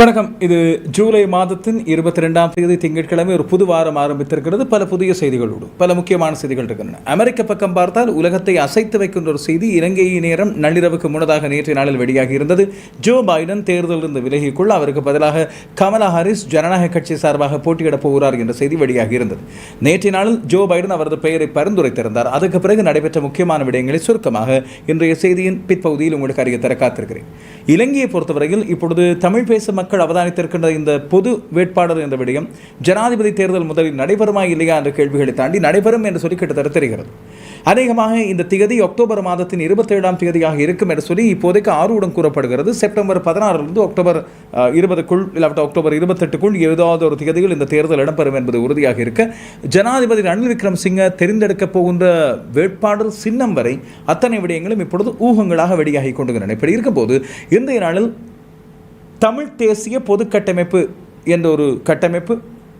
வணக்கம். இது ஜூலை மாதத்தின் இருபத்தி ரெண்டாம் தேதி திங்கட்கிழமை ஒரு புது வாரம் ஆரம்பித்திருக்கிறது. பல புதிய செய்திகளோடு பல முக்கியமான செய்திகள் இருக்கின்றன. அமெரிக்க பக்கம் பார்த்தால் உலகத்தை அசைத்து வைக்கின்ற ஒரு செய்தி இலங்கை நேரம் நள்ளிரவுக்கு முன்னதாக நேற்றைய நாளில் வெளியாகி இருந்தது. ஜோ பைடன் தேர்தலிருந்து விலகிக்கொள்ள அவருக்கு பதிலாக கமலா ஹாரிஸ் ஜனநாயக கட்சி சார்பாக போட்டியிடப் போகிறார் என்ற செய்தி வெளியாகி இருந்தது. நேற்றைய நாளில் ஜோ பைடன் அவரது பெயரை பரிந்துரைத்திருந்தார். அதுக்கு பிறகு நடைபெற்ற முக்கியமான விடயங்களை சுருக்கமாக இன்றைய செய்தியின் பிற்பகுதியில் உங்களுக்கு அறிய தர காத்திருக்கிறேன். இலங்கையை பொறுத்தவரையில் இப்பொழுது தமிழ் பேசும் மக்கள் அவதானித்திருக்கின்ற இந்த பொது வேட்பாளர் என்ற விடயம் ஜனாதிபதி தேர்தல் முதலில் நடைபெறுமா இல்லையா என்ற கேள்விகளை தாண்டி நடைபெறும் என்று சொல்லி கிட்டத்தட்ட தெரிகிறது. அநேகமாக இந்த திகதி அக்டோபர் மாதத்தின் இருபத்தேழாம் தேதியாக இருக்கும் என்று சொல்லி இப்போதைக்கு ஆர்வடம் கூறப்படுகிறது. செப்டம்பர் பதினாறிலிருந்து அக்டோபர் இருபதுக்குள் இல்லாவிட்ட அக்டோபர் இருபத்தெட்டுக்குள் ஏதாவது ஒரு திகதியில் இந்த தேர்தல் இடம்பெறும் என்பது உறுதியாக இருக்க ஜனாதிபதி ரணில் விக்ரம் சிங்க தெரிந்தெடுக்கப் போகின்ற வேட்பாளர் சின்னம் வரை அத்தனை விடயங்களும் இப்பொழுது ஊகங்களாக வெளியாகி கொண்டு இப்படி இருக்கும்போது இன்றைய நாளில் தமிழ் தேசிய பொது கட்டமைப்பு என்ற ஒரு கட்டமைப்பு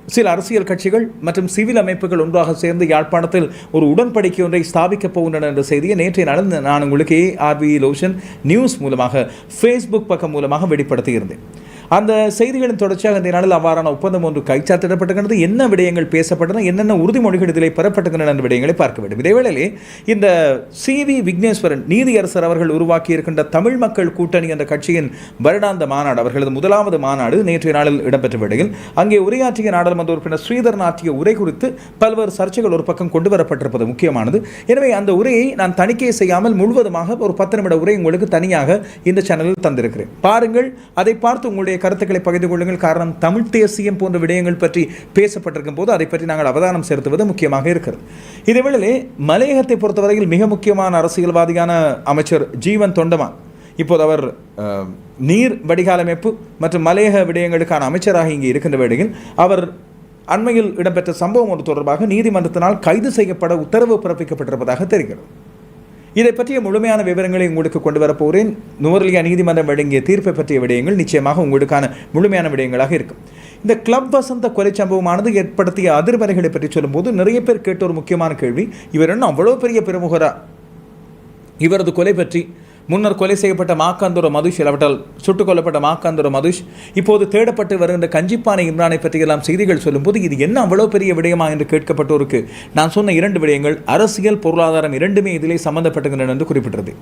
சில அரசியல் கட்சிகள் மற்றும் சிவில் அமைப்புகள் ஒன்றாக சேர்ந்து யாழ்ப்பாணத்தில் ஒரு உடன்படிக்கை ஒன்றை ஸ்தாபிக்கப் போகின்றன என்ற செய்தியை நேற்றைய நாளில் நான் உங்களுக்கு ஏஆர்பி லோஷன் நியூஸ் மூலமாக ஃபேஸ்புக் பக்கம் மூலமாக வெளிப்படுத்தியிருந்தேன். அந்த செய்திகளின் தொடர்ச்சியாக இந்த நாளில் அவ்வாறான ஒப்பந்தம் ஒன்று கைச்சாத்திடப்பட்டிருக்கிறது. என்ன விடயங்கள் பேசப்பட்டன என்னென்ன உறுதிமொழிகள் இதில் பெறப்பட்டிருக்கின்றன என்ற விடயங்களை பார்க்க வேண்டும். இதேவேளையிலே இந்த சி. வி. விக்னேஸ்வரன் நீதியரசர் அவர்கள் உருவாக்கி இருக்கின்ற தமிழ் மக்கள் கூட்டணி என்ற கட்சியின் வருடாந்த மாநாடு அவர்களது முதலாவது மாநாடு நேற்றைய நாளில் இடம்பெற்ற வேளையில் அங்கே உரையாற்றிய நாடாளுமன்ற உறுப்பினர் ஸ்ரீதரன் ஆற்றிய உரை குறித்து பல்வேறு சர்ச்சைகள் ஒரு பக்கம் கொண்டு வரப்பட்டிருப்பது முக்கியமானது. எனவே அந்த உரையை நான் தணிக்கை செய்யாமல் முழுவதுமாக ஒரு பத்து நிமிட உரை உங்களுக்கு தனியாக இந்த சேனலில் தந்திருக்கிறேன். பாருங்கள் அதை பார்த்து உங்களுடைய கருத்துக்களை பகிர்ந்து கொள்ளுங்கள். காரணம் தமிழ் தேசியம் போன்ற விடயங்கள் பற்றி பேசப்பட்டிருக்கும் போது அதை பற்றி நாங்கள் அவதானம் செலுத்துவது முக்கியமாக இருக்கிறது. இதேவேளையிலே மலையகத்தை பொறுத்தவரையில் மிக முக்கியமான அரசியல்வாதியான அமைச்சர் ஜீவன் தொண்டமான் இப்போது அவர் நீர் வடிகாலமைப்பு மற்றும் மலையக விடயங்களுக்கான அமைச்சராக இங்கே இருக்கின்ற வேளையில் அவர் அண்மையில் இடம்பெற்ற சம்பவம் ஒன்று தொடர்பாக நீதிமன்றத்தினால் கைது செய்யப்பட உத்தரவு பிறப்பிக்கப்பட்டிருப்பதாக தெரிகிறது. இதை பற்றிய முழுமையான விவரங்களை உங்களுக்கு கொண்டு வரப்போகிறேன் நுவரலியா நீதிமன்றம் வழங்கிய தீர்ப்பை பற்றிய விடயங்கள் நிச்சயமாக உங்களுக்கான முழுமையான விடயங்களாக இருக்கும். இந்த கிளப் வசந்த கொலை சம்பவமானது ஏற்படுத்திய அதிர்வலைகளை பற்றி சொல்லும்போது நிறைய பேர் கேட்ட ஒரு முக்கியமான கேள்வி இவர் என்ன அவ்வளோ பெரிய பிரமுகரா? இவரது கொலை பற்றி முன்னர் கொலை செய்யப்பட்ட மாக்காந்தூர மதுஷ் இல்லாவிட்டால் சுட்டுக் கொல்லப்பட்ட மாக்காந்தூர மதுஷ் இப்போது தேடப்பட்டு வருகின்ற கஞ்சிப்பானை இம்ரானை பற்றியெல்லாம் செய்திகள் சொல்லும்போது இது என்ன அவ்வளோ பெரிய விடயமா என்று கேட்கப்பட்டோருக்கு? நான் சொன்ன இரண்டு விடயங்கள் அரசியல் பொருளாதாரம் இரண்டுமே இதிலே சம்பந்தப்பட்டுகின்றன என்று குறிப்பிட்டது.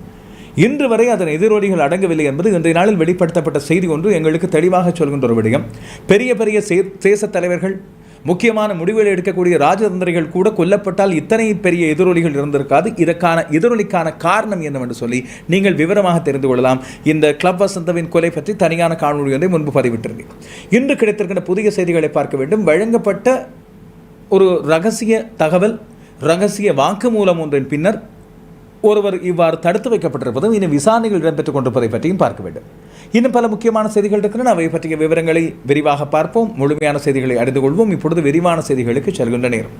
இன்று வரை அதன் எதிரொலிகள் அடங்கவில்லை என்பது இன்றைய நாளில் வெளிப்படுத்தப்பட்ட செய்தி ஒன்று எங்களுக்கு தெளிவாக சொல்கின்ற ஒரு விடயம். பெரிய பெரிய சே- தலைவர்கள் முக்கியமான முடிவுகளை எடுக்கக்கூடிய ராஜதந்திரிகள் கூட கொல்லப்பட்டால் இத்தனை பெரிய எதிரொலிகள் இருந்திருக்காது. இதற்கான எதிரொலிக்கான காரணம் என்னவென்று சொல்லி நீங்கள் விவரமாக தெரிந்து கொள்ளலாம். இந்த கிளப் வசந்தவின் கொலை பற்றி தனியான காணொலி ஒன்றை முன்பு பதிவிட்டிருந்தேன். இன்று கிடைத்திருக்கின்ற புதிய செய்திகளை பார்க்க வேண்டும். வழங்கப்பட்ட ஒரு ரகசிய தகவல் ரகசிய வாக்குமூலம் ஒன்றின் பின்னர் ஒருவர் இவ்வாறு தடுத்து வைக்கப்பட்டிருப்பதும் இனி விசாரணைகள் இடம்பெற்றுக் கொண்டிருப்பதை பற்றியும் பார்க்க வேண்டும். இன்னும் பல முக்கியமான செய்திகள் இருக்கின்றன. அவை பற்றிய விவரங்களை விரிவாக பார்ப்போம். முழுமையான செய்திகளை அறிந்து கொள்வோம். இப்பொழுது விரிவான செய்திகளுக்கு செல்கின்ற நேரம்.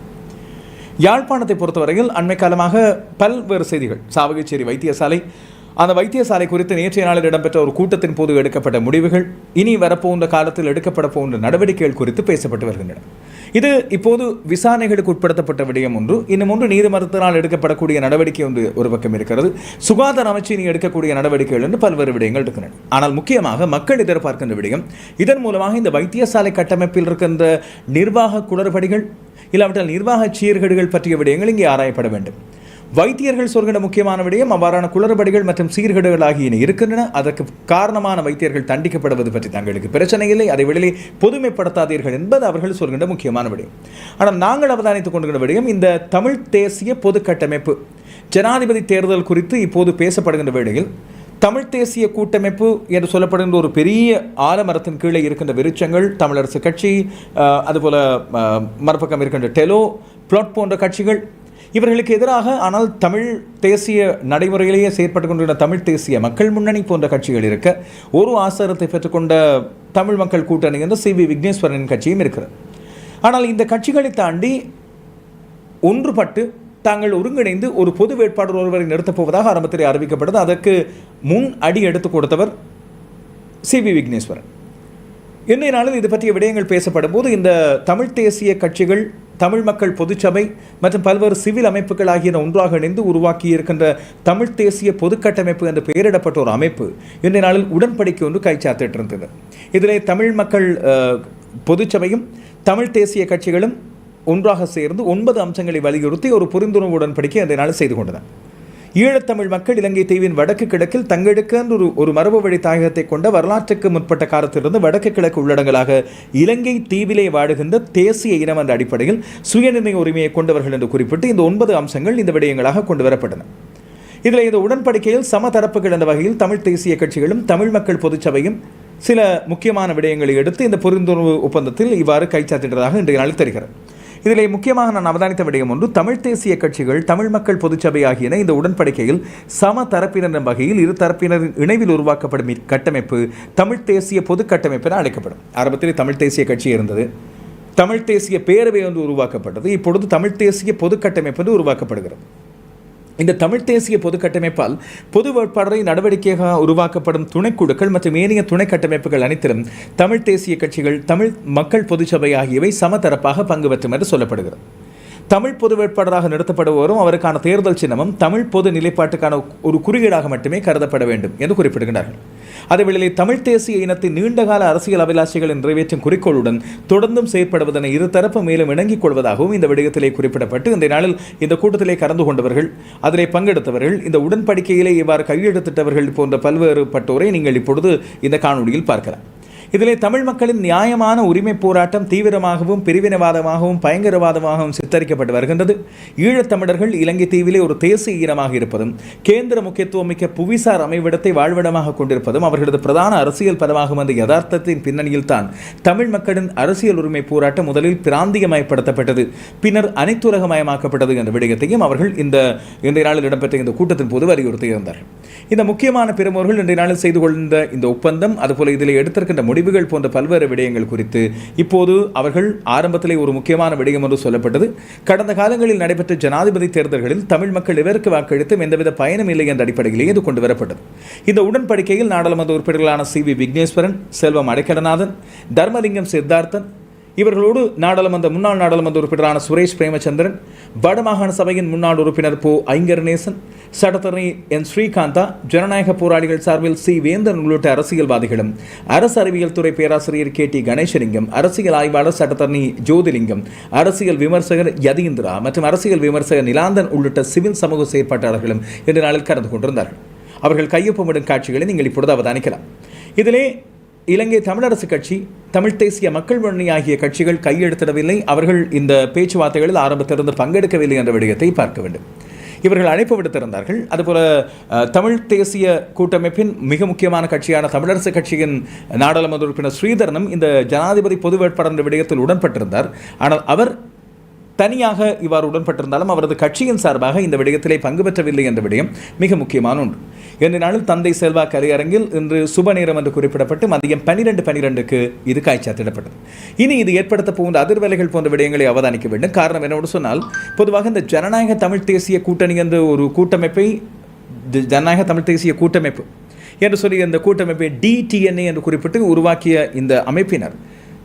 யாழ்ப்பாணத்தை பொறுத்தவரையில் அண்மை காலமாக பல்வேறு செய்திகள். சாவகச்சேரி வைத்தியசாலை. அந்த வைத்தியசாலை குறித்து நேற்றைய நாளில் இடம்பெற்ற ஒரு கூட்டத்தின் போது எடுக்கப்பட்ட முடிவுகள் இனி வரப்போகின்ற காலத்தில் எடுக்கப்பட போகின்ற நடவடிக்கைகள் குறித்து பேசப்பட்டு வருகின்றன. இது இப்போது விசாரணைகளுக்கு உட்படுத்தப்பட்ட விடயம் ஒன்று. இன்னும் ஒன்று நீதிமன்றத்தினால் எடுக்கப்படக்கூடிய நடவடிக்கை ஒன்று ஒரு பக்கம் இருக்கிறது. சுகாதார அமைச்சின் எடுக்கக்கூடிய நடவடிக்கைகள் என்று பல்வேறு விடயங்கள் இருக்கின்றன. ஆனால் முக்கியமாக மக்கள் எதிர்பார்க்கின்ற விடயம் இதன் மூலமாக இந்த வைத்தியசாலை கட்டமைப்பில் இருக்கின்ற நிர்வாக குளறுபடிகள் இல்லாவிட்டால் நிர்வாக சீர்கேடுகள் பற்றிய விடயங்கள் இங்கே ஆராயப்பட வேண்டும். வைத்தியர்கள் சொல்கின்ற முக்கியமான விடயம் அவ்வாறான குளறுபடிகள் மற்றும் சீர்கேடுகள் ஆகியன இருக்கின்றன. அதற்கு காரணமான வைத்தியர்கள் தண்டிக்கப்படுவது பற்றி தங்களுக்கு பிரச்சனை இல்லை. அதை வெளியிலே பொதுமைப்படுத்தாதீர்கள் என்பது அவர்கள் சொல்கின்ற முக்கியமான விடயம். ஆனால் நாங்கள் அவதானித்துக் கொண்டிருக்கிற விடயம் இந்த தமிழ் தேசிய பொது கட்டமைப்பு. ஜனாதிபதி தேர்தல் குறித்து இப்போது பேசப்படுகின்ற வேளையில் தமிழ் தேசிய கூட்டமைப்பு என்று சொல்லப்படுகின்ற ஒரு பெரிய ஆலமரத்தின் கீழே இருக்கின்ற விருட்சங்கள் தமிழரசு கட்சி அதுபோல் அதுபோல மறுபக்கம் இருக்கின்ற டெலோ பிளாட் போன்ற கட்சிகள் இவர்களுக்கு எதிராக ஆனால் தமிழ் தேசிய நடைமுறையிலேயே செயற்பட்டு கொண்டுள்ள தமிழ் தேசிய மக்கள் முன்னணி போன்ற கட்சிகள் இருக்க ஒரு ஆசாரத்தை பெற்றுக்கொண்ட தமிழ் மக்கள் கூட்டணி என்ற சி வி விக்னேஸ்வரனின் கட்சியும் இருக்கிறது. ஆனால் இந்த கட்சிகளை தாண்டி ஒன்றுபட்டு தாங்கள் ஒருங்கிணைந்து ஒரு பொது வேட்பாளர் ஒருவரை நிறுத்தப் போவதாக ஆரம்பத்தில் அறிவிக்கப்பட்டது. அதற்கு முன் அடி எடுத்து கொடுத்தவர் சி வி விக்னேஸ்வரன். இன்றைய நாளில் இது பற்றிய விடயங்கள் பேசப்படும் போது இந்த தமிழ் தேசிய கட்சிகள் தமிழ் மக்கள் பொதுச்சபை மற்றும் பல்வேறு சிவில் அமைப்புகள் ஆகியன ஒன்றாக இணைந்து உருவாக்கி இருக்கின்ற தமிழ் தேசிய பொதுக்கட்டமைப்பு என்று பெயரிடப்பட்ட ஒரு அமைப்பு இன்றைய நாளில் உடன்படிக்கை ஒன்று கைச்சாத்திட்டு இருந்தது இதிலே தமிழ் மக்கள் பொதுச்சபையும் தமிழ் தேசிய கட்சிகளும் ஒன்றாக சேர்ந்து ஒன்பது அம்சங்களை வலியுறுத்தி ஒரு புரிந்துணர்வு உடன்படிக்கை அந்த நாள் செய்து கொண்டனர் ஈழத்தமிழ் மக்கள் இலங்கை தீவின் வடக்கு கிழக்கில் தங்களுக்கென்று ஒரு ஒரு மரபு வழி தாயகத்தை கொண்ட வரலாற்றுக்கு முற்பட்ட காலத்திலிருந்து வடக்கு கிழக்கு உள்ளடங்களாக இலங்கை தீவிலே வாழுகின்ற தேசிய இனம் என்ற அடிப்படையில் சுயநிர்ணய உரிமையை கொண்டவர்கள் என்று குறிப்பிட்டு இந்த ஒன்பது அம்சங்கள் இந்த விடயங்களாக கொண்டு வரப்பட்டன. இதில் இந்த உடன்படிக்கையில் சமதரப்புகள் என்ற வகையில் தமிழ் தேசிய கட்சிகளும் தமிழ் மக்கள் பொதுச்சபையும் சில முக்கியமான விடயங்களை எடுத்து இந்த புரிந்துணர்வு ஒப்பந்தத்தில் இவ்வாறு கைச்சாத்திட்டதாக இன்றைய நாளில் தெரிகிறது. இதிலே முக்கியமாக நான் அவதானித்த விடயம் ஒன்று தமிழ் தேசிய கட்சிகள் தமிழ் மக்கள் பொதுச்சபை ஆகியன இந்த உடன்படிக்கையில் சம தரப்பினர் என்ற வகையில் இரு தரப்பினரின் இணைவில் உருவாக்கப்படும் கட்டமைப்பு தமிழ் தேசிய பொது கட்டமைப்பு என அழைக்கப்படும். ஆரம்பத்தில் தமிழ் தேசிய கட்சி இருந்தது. தமிழ் தேசிய பேரவை வந்து உருவாக்கப்பட்டது. இப்பொழுது தமிழ் தேசிய பொது கட்டமைப்பு வந்து உருவாக்கப்படுகிறது. இந்த தமிழ் தேசிய பொது கட்டமைப்பால் பொது வேட்பாளரை நடவடிக்கையாக உருவாக்கப்படும் துணைக்குழுக்கள் மற்றும் ஏனைய துணை கட்டமைப்புகள் அனைத்திலும் தமிழ் தேசிய கட்சிகள் தமிழ் மக்கள் பொதுச்சபை ஆகியவை சமதரப்பாக பங்கு பெற்றும் என்று சொல்லப்படுகிறது. தமிழ் பொது வேட்பாளராக நிறுத்தப்படுவோரும் அவருக்கான தேர்தல் சின்னமும் தமிழ் பொது நிலைப்பாட்டுக்கான ஒரு குறியீடாக மட்டுமே கருதப்பட வேண்டும் என்று குறிப்பிடுகிறார்கள் அதேவேளையில் தமிழ் தேசிய இனத்தின் நீண்டகால அரசியல் அபிலாஷைகளை நிறைவேற்றும் குறிக்கோளுடன் தொடர்ந்தும் செயற்படுவதனை இருதரப்பு மேலும் இணங்கிக் கொள்வதாகவும் இந்த விடயத்திலே குறிப்பிடப்பட்டு இந்த நாளில் இந்த கூட்டத்திலே கலந்து கொண்டவர்கள் அதிலே பங்கெடுத்தவர்கள் இந்த உடன்படிக்கையிலே இவ்வாறு கையெழுத்திட்டவர்கள் போன்ற பல்வேறு பட்டோரை நீங்கள் இப்பொழுது இந்த காணொளியில் பார்க்கலாம். இதிலே தமிழ் மக்களின் நியாயமான உரிமை போராட்டம் தீவிரமாகவும் பிரிவினவாதமாகவும் பயங்கரவாதமாகவும் சித்தரிக்கப்பட்டு வருகின்றது. ஈழத்தமிழர்கள் இலங்கை தீவிலே ஒரு தேசிய ஈனமாக இருப்பதும் கேந்திர முக்கியத்துவம் மிக்க புவிசார் அமைவிடத்தை வாழ்விடமாக கொண்டிருப்பதும் அவர்களது பிரதான அரசியல் பதமாகும் அந்த யதார்த்தத்தின் பின்னணியில் தான் தமிழ் மக்களின் அரசியல் உரிமை போராட்டம் முதலில் பிராந்தியமயப்படுத்தப்பட்டது. பின்னர் அனைத்துலகமயமாக்கப்பட்டது என்ற விடயத்தையும் அவர்கள் இந்த இன்றைய நாளில் இடம்பெற்ற இந்த கூட்டத்தின் போது வலியுறுத்தியிருந்தார் இந்த முக்கியமான பெருமோர்கள் இன்றைய நாளில் செய்து கொண்ட இந்த ஒப்பந்தம் அதுபோல இதில் எடுத்திருக்கின்ற முடிவுகள் போன்ற பல்வேறு விடயங்கள் குறித்து இப்போது அவர்கள் ஆரம்பத்திலே ஒரு முக்கியமான விடயம் என்று சொல்லப்பட்டது. கடந்த காலங்களில் நடைபெற்ற ஜனாதிபதி தேர்தல்களில் தமிழ் மக்கள் எவருக்கு வாக்களித்தும் எந்தவித பயனும் இல்லை என்ற அடிப்படையிலேயே இது கொண்டு வரப்பட்டது. இந்த உடன்படிக்கையில் நாடாளுமன்ற உறுப்பினர்களான சி வி விக்னேஸ்வரன் செல்வம் அடைக்கடநாதன் தர்மலிங்கம் சித்தார்த்தன் இவர்களோடு நாடாளுமன்ற முன்னாள் நாடாளுமன்ற உறுப்பினரான சுரேஷ் பிரேமச்சந்திரன் வடமாகாண சபையின் முன்னாள் உறுப்பினர் போ ஐங்கரநேசன் சட்டத்தரணி என் ஸ்ரீகாந்தா ஜனநாயக போராளிகள் சார்பில் சி. வேந்தன் உள்ளிட்ட அரசியல்வாதிகளும் அரசு அறிவியல் துறை பேராசிரியர் கே. டி. கணேசலிங்கம் அரசியல் ஆய்வாளர் சட்டத்தரணி ஜோதிலிங்கம் அரசியல் விமர்சகர் யதீந்திரா மற்றும் அரசியல் விமர்சகர் நிலாந்தன் உள்ளிட்ட சிவில் சமூக செயற்பாட்டாளர்களும் இந்த நாளில் கலந்து கொண்டிருந்தார்கள். அவர்கள் கையொப்பமிடும் காட்சிகளை நீங்கள் இப்பொழுது அவதானிக்கலாம். இதிலே இலங்கை தமிழரசு கட்சி தமிழ் தேசிய மக்கள் முன்னணி ஆகிய கட்சிகள் கையெழுத்திடவில்லை. அவர்கள் இந்த பேச்சுவார்த்தைகளில் ஆரம்பத்திலிருந்து பங்கெடுக்கவில்லை என்ற விடயத்தை பார்க்க வேண்டும். இவர்கள் அழைப்பு விடுத்திருந்தார்கள். அதுபோல தமிழ் தேசிய கூட்டமைப்பின் மிக முக்கியமான கட்சியான தமிழரசு கட்சியின் நாடாளுமன்ற உறுப்பினர் ஸ்ரீதரனும் இந்த ஜனாதிபதி பொது வேட்பாளர் என்ற விடயத்தில் உடன்பட்டிருந்தார். ஆனால் அவர் தனியாக இவ்வாறு உடன்பட்டிருந்தாலும் அவரது கட்சியின் சார்பாக இந்த விடயத்திலே பங்கு பெற்றவில்லை என்ற விடயம் மிக முக்கியமான ஒன்று. இன்று நாளில் தந்தை செல்வா கலையரங்கில் இன்று சுப நேரம் என்று குறிப்பிடப்பட்டு மதியம் பனிரெண்டு பனிரெண்டுக்கு இது காய்ச்சாத்திடப்பட்டது இனி இது ஏற்படுத்த போகின்ற அதிர்வலைகள் போன்ற விடயங்களை அவதானிக்க வேண்டும். காரணம் என்னோடு சொன்னால் பொதுவாக இந்த ஜனநாயக தமிழ் தேசிய கூட்டணி என்ற ஒரு கூட்டமைப்பை ஜனநாயக தமிழ் தேசிய கூட்டமைப்பு என்று சொல்லி இந்த கூட்டமைப்பை டிடிஎன்ஏ என்று குறிப்பிட்டு உருவாக்கிய இந்த அமைப்பினர்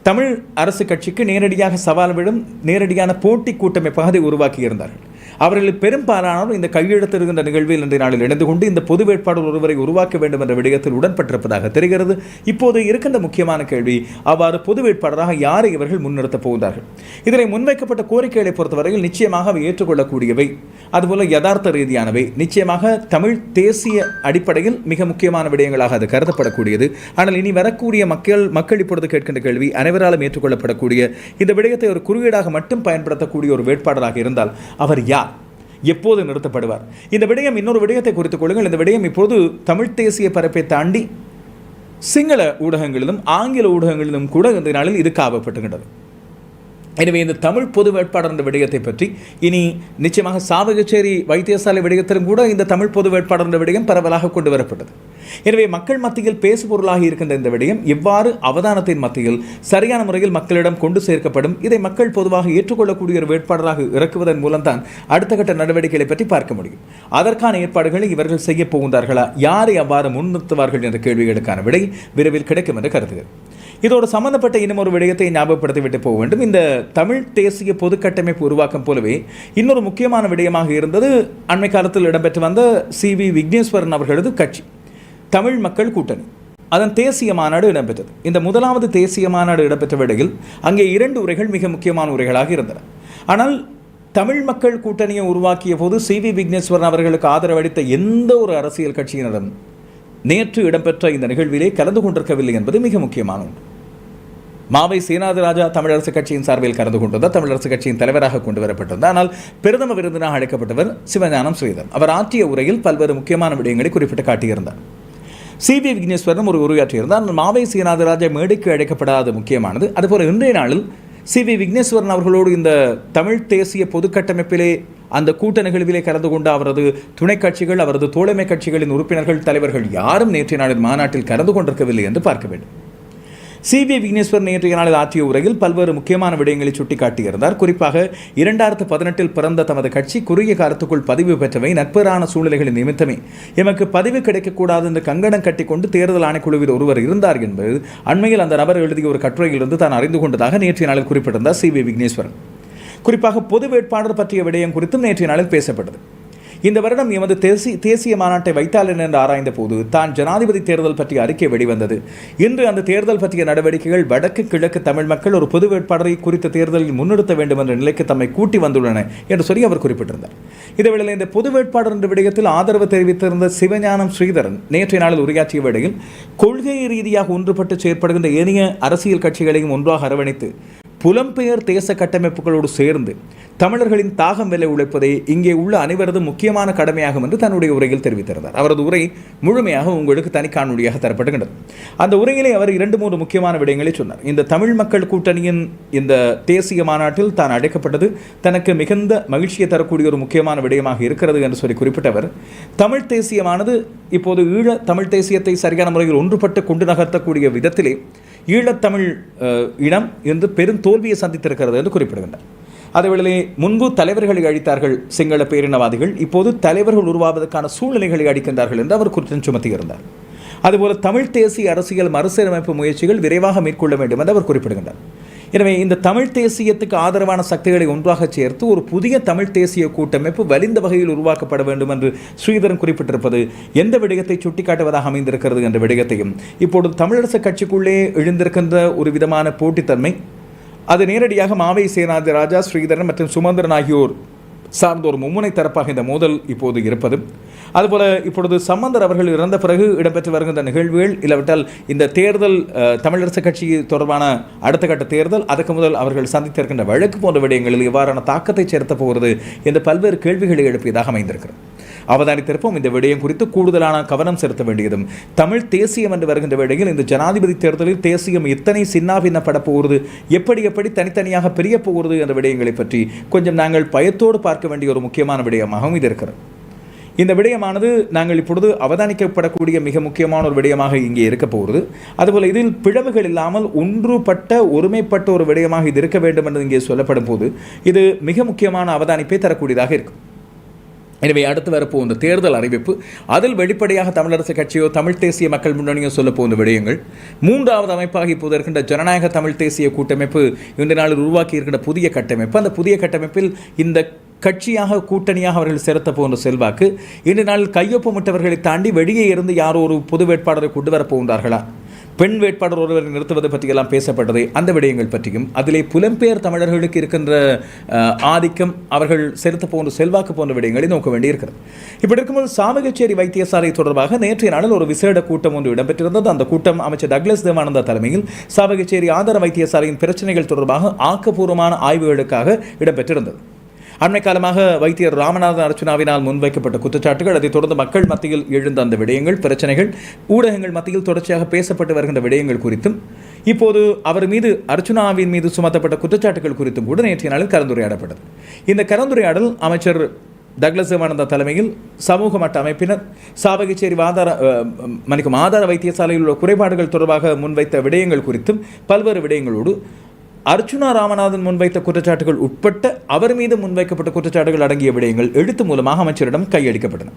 தமிழ் அரசு கட்சிக்கு நேரடியாக சவால் விடும் நேரடியான போட்டி கூட்டமைப்பாக அதை உருவாக்கியிருந்தார்கள். அவர்களில் பெரும்பாலானோர் இந்த கையெழுத்திருக்கின்ற நிகழ்வில் இன்றைய நாளில் இணைந்து கொண்டு இந்த பொது வேட்பாளர் ஒருவரை உருவாக்க வேண்டும் என்ற விடயத்தில் உடன்பட்டிருப்பதாக தெரிகிறது. இப்போது இருக்கின்ற முக்கியமான கேள்வி அவ்வாறு பொது வேட்பாளராக யாரை இவர்கள் முன்னிறுத்தப் போகிறார்கள்? இதனை முன்வைக்கப்பட்ட கோரிக்கைகளை பொறுத்தவரையில் நிச்சயமாக அவை ஏற்றுக்கொள்ளக்கூடியவை. அதுபோல் யதார்த்த ரீதியானவை. நிச்சயமாக தமிழ் தேசிய அடிப்படையில் மிக முக்கியமான விடயங்களாக அது கருதப்படக்கூடியது. ஆனால் இனி வரக்கூடிய மக்கள் மக்கள் இப்பொழுது கேட்கின்ற கேள்வி அனைவராலும் ஏற்றுக்கொள்ளப்படக்கூடிய இந்த விடயத்தை ஒரு குறியீடாக மட்டும் பயன்படுத்தக்கூடிய ஒரு வேட்பாளராக இருந்தால் அவர் யார்? எப்போது நிறுத்தப்படுவார்? இந்த விடயம் இன்னொரு விடயத்தை குறித்துக் கொள்ளுங்கள். இந்த விடயம் இப்போது தமிழ் தேசிய பரப்பை தாண்டி சிங்கள ஊடகங்களிலும் ஆங்கில ஊடகங்களிலும் கூட இந்த நாளில் இது காவப்பட்டுகின்றது. எனவே இந்த தமிழ் பொது வேட்பாளர் என்ற விடயத்தை பற்றி இனி நிச்சயமாக சாவகச்சேரி வைத்தியசாலை விடயத்திலும் கூட இந்த தமிழ் பொது வேட்பாளர் என்ற விடயம் பரவலாக கொண்டு வரப்பட்டது. எனவே மக்கள் மத்தியில் பேசுபொருளாக இருக்கின்ற இந்த விடயம் எவ்வாறு அவதானத்தின் மத்தியில் சரியான முறையில் மக்களிடம் கொண்டு சேர்க்கப்படும் இதை மக்கள் பொதுவாக ஏற்றுக்கொள்ளக்கூடிய ஒரு வேட்பாளராக இறக்குவதன் மூலம்தான் அடுத்த கட்ட நடவடிக்கைகளை பற்றி பார்க்க முடியும். அதற்கான ஏற்பாடுகளை இவர்கள் செய்ய போகின்றார்களா? யாரை அவ்வாறு முன்னிறுத்துவார்கள் என்ற கேள்விகளுக்கான விடை விரைவில் கிடைக்கும் என்று கருதுகிறேன். இதோடு சம்பந்தப்பட்ட இன்னும் ஒரு விடயத்தை ஞாபகப்படுத்திவிட்டு போக வேண்டும். இந்த தமிழ் தேசிய பொது கட்டமைப்பு உருவாக்கம் போலவே இன்னொரு முக்கியமான விடயமாக இருந்தது அண்மை காலத்தில் இடம்பெற்று வந்த சி வி விக்னேஸ்வரன் அவர்களது கட்சி தமிழ் மக்கள் கூட்டணி. அதன் தேசிய மாநாடு இடம்பெற்றது. இந்த முதலாவது தேசிய மாநாடு இடம்பெற்ற வேளையில் அங்கே இரண்டு உரைகள் மிக முக்கியமான உரைகளாக இருந்தன. ஆனால் தமிழ் மக்கள் கூட்டணியை உருவாக்கிய போது சி வி விக்னேஸ்வரன் அவர்களுக்கு ஆதரவளித்த எந்த ஒரு அரசியல் கட்சியினரும் நேற்று இடம்பெற்ற இந்த நிகழ்விலே கலந்து கொண்டிருக்கவில்லை என்பது மிக முக்கியமான ஒன்று. மாவை சேனாதிராஜா தமிழரசு கட்சியின் சார்பில் கலந்து கொண்டிருந்தார் தமிழரசு கட்சியின் தலைவராக கொண்டு வரப்பட்டிருந்தார் ஆனால் பிரதம விருந்தினாக அழைக்கப்பட்டவர் சிவஞானம் ஸ்ரீதர். அவர் ஆற்றிய உரையில் பல்வேறு முக்கியமான விடயங்களை குறிப்பிட்டு காட்டியிருந்தார். சி வி விக்னேஸ்வரன் ஒரு உரையாற்றியிருந்தார். மாவை சீனாதிராஜா மேடைக்கு அழைக்கப்படாத முக்கியமானது. அதுபோல் இன்றைய நாளில் சி வி விக்னேஸ்வரன் அவர்களோடு இந்த தமிழ் தேசிய பொதுக்கட்டமைப்பிலே அந்த கூட்ட நிகழ்விலே கலந்து கொண்ட அவரது துணை கட்சிகள் அவரது தோழமை கட்சிகளின் உறுப்பினர்கள் தலைவர்கள் யாரும் நேற்றைய நாளின் மாநாட்டில் கலந்து கொண்டிருக்கவில்லை என்று பார்க்க வேண்டும். சி வி விக்னேஸ்வர் நேற்றைய நாளில் ஆற்றிய உரையில் பல்வேறு முக்கியமான விடயங்களை சுட்டிக்காட்டியிருந்தார். குறிப்பாக இரண்டாயிரத்து பதினெட்டில் பிறந்த தமது கட்சி குறுகிய காலத்துக்குள் பதிவு பெற்றவை நட்பரான சூழ்நிலைகளின் நிமித்தமே. எமக்கு பதிவு கிடைக்கக்கூடாது என்று கங்கணம் கட்டிக்கொண்டு தேர்தல் ஆணைக்குழுவில் ஒருவர் இருந்தார் என்பது அண்மையில் அந்த நபர் எழுதிய ஒரு கட்டுரையிலிருந்து தான் அறிந்து கொண்டதாக நேற்றைய நாளில் குறிப்பிட்டிருந்தார் சி வி விக்னேஸ்வரன். குறிப்பாக பொது வேட்பாளர் பற்றிய விடயம் குறித்தும் நேற்றைய நாளில் பேசப்பட்டது. இந்த வருடம் எமது தேசிய தேசிய மாநாட்டை வைத்தால் என்று ஆராய்ந்த போது தான் ஜனாதிபதி தேர்தல் பற்றிய அறிக்கை வெளிவந்தது. இன்று அந்த தேர்தல் பற்றிய நடவடிக்கைகள் வடக்கு கிழக்கு தமிழ் மக்கள் ஒரு பொது வேட்பாளரை குறித்த தேர்தலில் முன்னெடுத்த வேண்டும் என்ற நிலைக்கு தம்மை கூட்டி வந்துள்ளன என்று சொல்லி அவர் குறிப்பிட்டிருந்தார். இதேவேளையில் இந்த பொது வேட்பாளர் என்ற விடயத்தில் ஆதரவு தெரிவித்திருந்த சிவஞானம் ஸ்ரீதரன் நேற்றைய நாளில் உரையாற்றிய வேளையில் கொள்கை ரீதியாக ஒன்றுபட்டு செயற்படுகின்ற ஏனைய அரசியல் கட்சிகளையும் ஒன்றாக அரவணைத்து புலம்பெயர் தேச கட்டமைப்புகளோடு சேர்ந்து தமிழர்களின் தாகம் விலை உழைப்பதே இங்கே உள்ள அனைவரது முக்கியமான கடமையாகும் என்று தன்னுடைய உரையில் தெரிவித்திருந்தார். அவரது உரை முழுமையாக உங்களுக்கு தனிக்காணொலியாக தரப்படுகின்றது அந்த உரையிலே அவர் இரண்டு மூன்று முக்கியமான விடயங்களை சொன்னார். இந்த தமிழ் மக்கள் கூட்டணியின் இந்த தேசிய மாநாட்டில் தான் அழைக்கப்பட்டது. தனக்கு மிகுந்த மகிழ்ச்சியை தரக்கூடிய ஒரு முக்கியமான விடயமாக இருக்கிறது என்று சொல்லி குறிப்பிட்டவர். தமிழ் தேசியமானது இப்போது ஈழ தமிழ் தேசியத்தை சரியான முறையில் ஒன்றுபட்டு கொண்டு நகர்த்தக்கூடிய விதத்திலே ஈழத்தமிழ் இனம் என்று பெரும் தோல்வியை சந்தித்திருக்கிறது என்று குறிப்பிடுகின்றனர். அதேவேளை முன்பு தலைவர்களை அழித்தார்கள் சிங்கள பேரினவாதிகள் இப்போது தலைவர்கள் உருவாவதற்கான சூழ்நிலைகளை அளிக்கின்றார்கள் என்று அவர் குற்றம் சுமத்தியிருந்தார். அதுபோல தமிழ் தேசிய அரசியல் மறுசீரமைப்பு முயற்சிகள் விரைவாக மேற்கொள்ள வேண்டும் என்று அவர் குறிப்பிடுகின்றார். எனவே இந்த தமிழ் தேசியத்துக்கு ஆதரவான சக்திகளை ஒன்றாக சேர்த்து ஒரு புதிய தமிழ் தேசிய கூட்டமைப்பு வலிந்த வகையில் உருவாக்கப்பட வேண்டும் என்று ஸ்ரீதரன் குறிப்பிட்டிருப்பது எந்த விடயத்தை சுட்டிக்காட்டுவதாக அமைந்திருக்கிறது என்ற விடயத்தையும். இப்பொழுது தமிழரசு கட்சிக்குள்ளே எழுந்திருக்கின்ற ஒரு விதமான போட்டித்தன்மை அது நேரடியாக மாவை சேனாதி ராஜா ஸ்ரீதரன் மற்றும் சுமந்திரன் ஆகியோர் சார்ந்த ஒரு மும்முனை தரப்பாக இந்த மோதல் இப்போது இருப்பது. அதுபோல இப்பொழுது சம்பந்தர் அவர்கள் இறந்த பிறகு இடம்பெற்று வருகின்ற நிகழ்வுகள் இல்லாவிட்டால் இந்த தேர்தல் தமிழரசு கட்சி தொடர்பான அடுத்த கட்ட தேர்தல் அதுக்கு முதல் அவர்கள் சந்தித்திருக்கின்ற வழக்கு போன்ற விடயங்களில் இவ்வாறான தாக்கத்தை செலுத்தப் போகிறது என்று பல்வேறு கேள்விகளை எழுப்பியதாக அமைந்திருக்கிறது. அவதானித்திருப்போம் இந்த விடயம் குறித்து கூடுதலான கவனம் செலுத்த வேண்டியதும் தமிழ் தேசியம் என்று வருகின்ற வேளையில் இந்த ஜனாதிபதி தேர்தலில் தேசியம் எத்தனை சின்னாபின்னப்பட போகிறது எப்படி எப்படி தனித்தனியாக பிரிய போகிறது என்ற விடயங்களை பற்றி கொஞ்சம் நாங்கள் பயத்தோடு பார்க்க வேண்டிய ஒரு முக்கியமான விடயமாகவும் இது இருக்கிறது. இந்த விடயமானது நாங்கள் இப்பொழுது அவதானிக்கப்படக்கூடிய மிக முக்கியமான ஒரு விடயமாக இங்கே இருக்க போகிறது. அதுபோல் இதில் பிளவுகள் இல்லாமல் ஒன்றுபட்ட ஒருமைப்பட்ட ஒரு விடயமாக இது இருக்க வேண்டும் என்று இங்கே சொல்லப்படும் போது இது மிக முக்கியமான அவதானிப்பை தரக்கூடியதாக இருக்கும். எனவே அடுத்து வரப்போகின்ற தேர்தல் அறிவிப்பு அதில் வெளிப்படையாக தமிழரசு கட்சியோ தமிழ் தேசிய மக்கள் முன்னணியோ சொல்ல போகின்ற விடயங்கள் மூன்றாவது அமைப்பாக இப்போது இருக்கின்ற ஜனநாயக தமிழ் தேசிய கூட்டமைப்பு இந்த நாளில் உருவாக்கி இருக்கின்ற புதிய கட்டமைப்பு அந்த புதிய கட்டமைப்பில் இந்த கட்சியாக கூட்டணியாக அவர்கள் செலுத்த போன்ற செல்வாக்கு இன்று நாள் கையொப்பமிட்டவர்களை தாண்டி வெளியே இருந்து யாரோ ஒரு பொது வேட்பாளரை கொண்டு வரப் போகின்றார்களா? பெண் வேட்பாளர் ஒருவரை நிறுத்துவது பற்றியெல்லாம் பேசப்பட்டது அந்த விடயங்கள் பற்றியும் அதிலே புலம்பெயர் தமிழர்களுக்கு இருக்கின்ற ஆதிக்கம் அவர்கள் செலுத்த போன்ற செல்வாக்கு போன்ற விடயங்களை நோக்க வேண்டியிருக்கிறது. இப்படி இருக்கும்போது சாமகச்சேரி வைத்தியசாலை தொடர்பாக நேற்றைய நாளில் ஒரு விசேட கூட்டம் ஒன்று இடம்பெற்றிருந்தது. அந்த கூட்டம் அமைச்சர் டக்ளஸ் தேவானந்தா தலைமையில் சாமகச்சேரி ஆதார வைத்தியசாலையின் பிரச்சனைகள் தொடர்பாக ஆக்கப்பூர்வமான ஆய்வுகளுக்காக இடம்பெற்றிருந்தது. அண்மை காலமாக வைத்தியர் ராமநாதன் அர்ச்சனாவினால் முன்வைக்கப்பட்ட குற்றச்சாட்டுகள் அதைத் தொடர்ந்து மக்கள் மத்தியில் எழுந்த அந்த விடயங்கள் பிரச்சனைகள் ஊடகங்கள் மத்தியில் தொடர்ச்சியாக பேசப்பட்டு வருகின்ற விடயங்கள் குறித்தும் இப்போது அவர் மீது அர்ச்சுனாவின் மீது சுமத்தப்பட்ட குற்றச்சாட்டுகள் குறித்தும் கூட நேற்றைய நாளில் கலந்துரையாடப்பட்டது. இந்த கலந்துரையாடல் அமைச்சர் டக்ளஸ் சிவானந்தா தலைமையில் சமூக மட்ட அமைப்பினர் சாவகச்சேரி ஆதார மன்னிக்கும் ஆதார வைத்தியசாலையில் உள்ள குறைபாடுகள் தொடர்பாக முன்வைத்த விடயங்கள் குறித்தும் பல்வேறு விடயங்களோடு அர்ச்சுனா ராமநாதன் முன்வைத்த குற்றச்சாட்டுகள் உட்பட்ட அவர் மீது முன்வைக்கப்பட்ட குற்றச்சாட்டுகள் அடங்கிய விடயங்கள் எழுத்து மூலமாக அமைச்சரிடம் கையளிக்கப்பட்டன.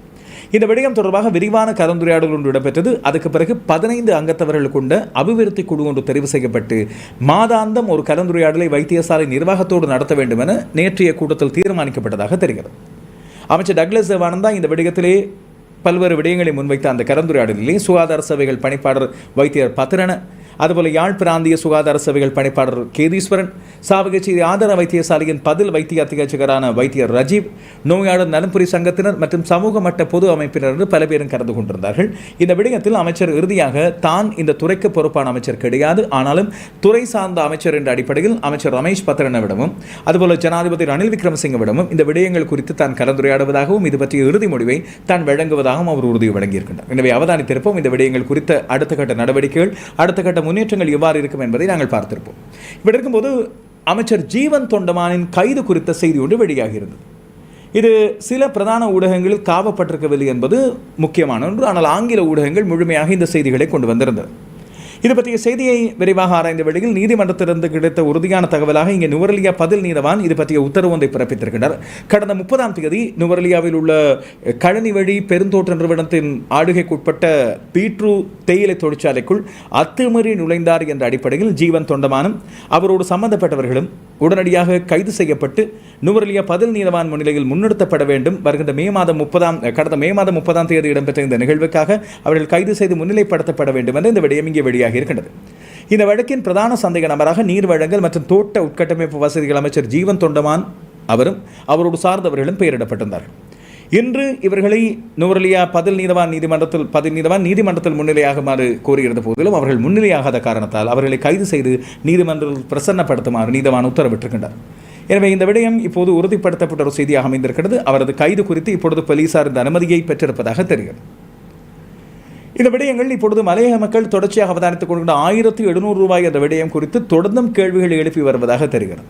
இந்த விடயம் தொடர்பாக விரிவான கலந்துரையாடல் ஒன்று இடம்பெற்றது. அதுக்கு பிறகு பதினைந்து அங்கத்தவர்கள் கொண்ட அபிவிருத்தி குழு ஒன்று தெரிவு செய்யப்பட்டு மாதாந்தம் ஒரு கலந்துரையாடலை வைத்தியசாலை நிர்வாகத்தோடு நடத்த வேண்டும் என நேற்றைய கூட்டத்தில் தீர்மானிக்கப்பட்டதாக தெரிகிறது. அமைச்சர் டக்ளஸ் தேவானந்தா இந்த விடயத்திலே பல்வேறு விடயங்களை முன்வைத்த அந்த கலந்துரையாடலிலே சுகாதார சேவைகள் பணிப்பாளர் வைத்தியர் பத்திரன அதுபோல யாழ் பிராந்திய சுகாதார சேவைகள் பணிப்பாளர் கேதீஸ்வரன் சாவகச்சேரி ஆதார வைத்தியசாலையின் பதில் வைத்திய அத்தியட்சகரான வைத்தியர் ரஜீவ் நோயாளர் நலன்புரி சங்கத்தினர் மற்றும் சமூக மட்ட பொது அமைப்பினர் என்று பல பேரும் கலந்து கொண்டிருந்தார்கள். இந்த விடயத்தில் அமைச்சர் இறுதியாக தான் இந்த துறைக்கு பொறுப்பான அமைச்சர் கிடையாது. ஆனாலும் துறை சார்ந்த அமைச்சர் என்ற அடிப்படையில் அமைச்சர் ரமேஷ் பத்ரனவிடமும் அதுபோல ஜனாதிபதி ரணில் விக்ரமசிங்கவிடமும் இந்த விடயங்கள் குறித்து தான் கலந்துரையாடுவதாகவும் இது பற்றிய இறுதி முடிவை தான் வழங்குவதாகவும் அவர் உறுதி வழங்கியிருக்கின்றார் எனவே அவதானித்திருப்போம். இந்த விடயங்கள் குறித்த அடுத்த கட்ட நடவடிக்கைகள் அடுத்த கட்ட முன்னேற்றங்கள் எவ்வாறு இருக்கும் என்பதை நாங்கள் பார்த்திருப்போம். இப்படி இருக்கும்போது அமைச்சர் ஜீவன் தொண்டமானின் கைது குறித்த செய்தி ஒன்று வெளியாகியிருந்தது. இது சில பிரதான ஊடகங்களில் காவப்பட்டிருக்கவில்லை என்பது முக்கியமான ஒன்று. ஆனால் ஆங்கில ஊடகங்கள் முழுமையாக இந்த செய்திகளை கொண்டு வந்திருந்தது இது பற்றிய செய்தியை விரைவாக ஆராய்ந்த வேளையில் நீதிமன்றத்திலிருந்து கிடைத்த உறுதியான தகவலாக இங்கே நுவரலியா பதில் நீதவான் இது பற்றிய உத்தரவு ஒன்றை பிறப்பித்திருக்கிறார். கடந்த முப்பதாம் தேதி நுவரலியாவில் உள்ள கழனி வழி பெருந்தோட்ட நிறுவனத்தின் ஆளுகைக்குட்பட்ட பீட்ரு தேயிலை தொழிற்சாலைக்குள் அத்துமீறி நுழைந்தார் என்ற அடிப்படையில் ஜீவன் தொண்டமானும் அவரோடு சம்பந்தப்பட்டவர்களும் உடனடியாக கைது செய்யப்பட்டு நுவரலியா பதில் நீதவான் முன்னிலையில் முன்னெடுத்தப்பட வேண்டும். வருகின்ற மே மாதம் முப்பதாம் கடந்த மே மாதம் முப்பதாம் தேதி இடம்பெற்ற இந்த நிகழ்வுக்காக அவர்கள் கைது செய்து முன்னிலைப்படுத்தப்பட வேண்டும் என்று இந்த விடயம் இங்கே வெளியாக இருக்கின்றது. இந்த வழக்கின் பிரதான சந்தேக நபராக நீர் வழங்கல் மற்றும் தோட்ட உட்கட்டமைப்பு வசதிகள் அமைச்சர் ஜீவன் தொண்டமான் அவரும் அவரோடு சார்ந்தவர்களும் பெயரிடப்பட்டிருந்தார்கள். இன்று இவர்களை நுவரலியா பதில் நீதவான் நீதிமன்றத்தில் பதில் நீதவான் நீதிமன்றத்தில் முன்னிலையாகுமாறு கோரியிருந்த போதிலும் அவர்கள் முன்னிலையாகாத காரணத்தால் அவர்களை கைது செய்து நீதிமன்றத்தில் பிரசன்னப்படுத்துமாறு நீதவான் உத்தரவிட்டிருக்கின்றார். எனவே இந்த விடயம் இப்போது உறுதிப்படுத்தப்பட்ட ஒரு செய்தியாக அமைந்திருக்கிறது. அவரது கைது குறித்து இப்பொழுது போலீசார் இந்த அனுமதியை பெற்றிருப்பதாக தெரிகிறது. இந்த விடயங்கள் இப்பொழுது மலையக மக்கள் தொடர்ச்சியாக அவதானித்துக் கொள்கின்ற ஆயிரத்தி எழுநூறு ரூபாய் என்ற விடயம் குறித்து தொடர்ந்தும் கேள்விகள் எழுப்பி வருவதாக தெரிகிறது.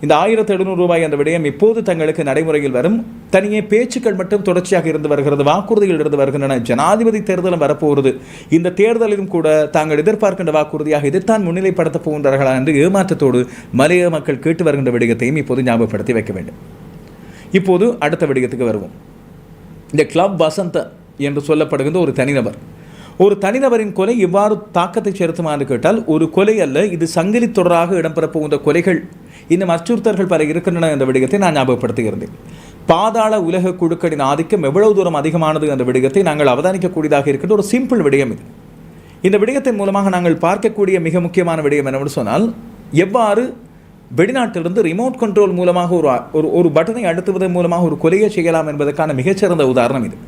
இந்த ஆயிரத்தி எழுநூறு ரூபாய் என்ற விடயம் இப்போது தங்களுக்கு நடைமுறையில் வரும். தனியே பேச்சுக்கள் மட்டும் தொடர்ச்சியாக இருந்து வருகிறது வாக்குறுதிகள் இருந்து வருகின்றன. ஜனாதிபதி தேர்தலும் வரப்போகிறது. இந்த தேர்தலிலும் கூட தாங்கள் எதிர்பார்க்கின்ற வாக்குறுதியாக இதைத்தான் முன்னிலைப்படுத்தப் போகின்றார்களா என்று ஏமாற்றத்தோடு மலைய மக்கள் கேட்டு வருகின்ற விடயத்தையும் இப்போது ஞாபகப்படுத்தி வைக்க வேண்டும். இப்போது அடுத்த விடயத்துக்கு வருவோம். இந்த கிளப் வசந்த என்று சொல்லப்படுகின்ற ஒரு தனிநபர் ஒரு தனிநபரின் கொலை எவ்வாறு தாக்கத்தை செலுத்துமா என்று கேட்டால் ஒரு கொலை அல்ல இது சங்கிலி தொடராக இடம்பெற போகின்ற கொலைகள். இன்னும் அச்சுறுத்தல்கள் பல இருக்கின்றன என்ற விடயத்தை நான் ஞாபகப்படுத்துகிறேன். பாதாள உலக குழுக்களின் ஆதிக்கம் எவ்வளவு தூரம் அதிகமானது என்ற விடயத்தை நாங்கள் அவதானிக்கக்கூடியதாக இருக்கின்ற ஒரு சிம்பிள் விடயம் இது. இந்த விடயத்தின் மூலமாக நாங்கள் பார்க்கக்கூடிய மிக முக்கியமான விடயம் என்னவென்று சொன்னால் எவ்வாறு வெளிநாட்டிலிருந்து ரிமோட் கண்ட்ரோல் மூலமாக ஒரு ஒரு ஒரு பட்டனை அழுத்துவதன் மூலமாக ஒரு கொலையை செய்யலாம் என்பதற்கான மிகச்சிறந்த உதாரணம் இது.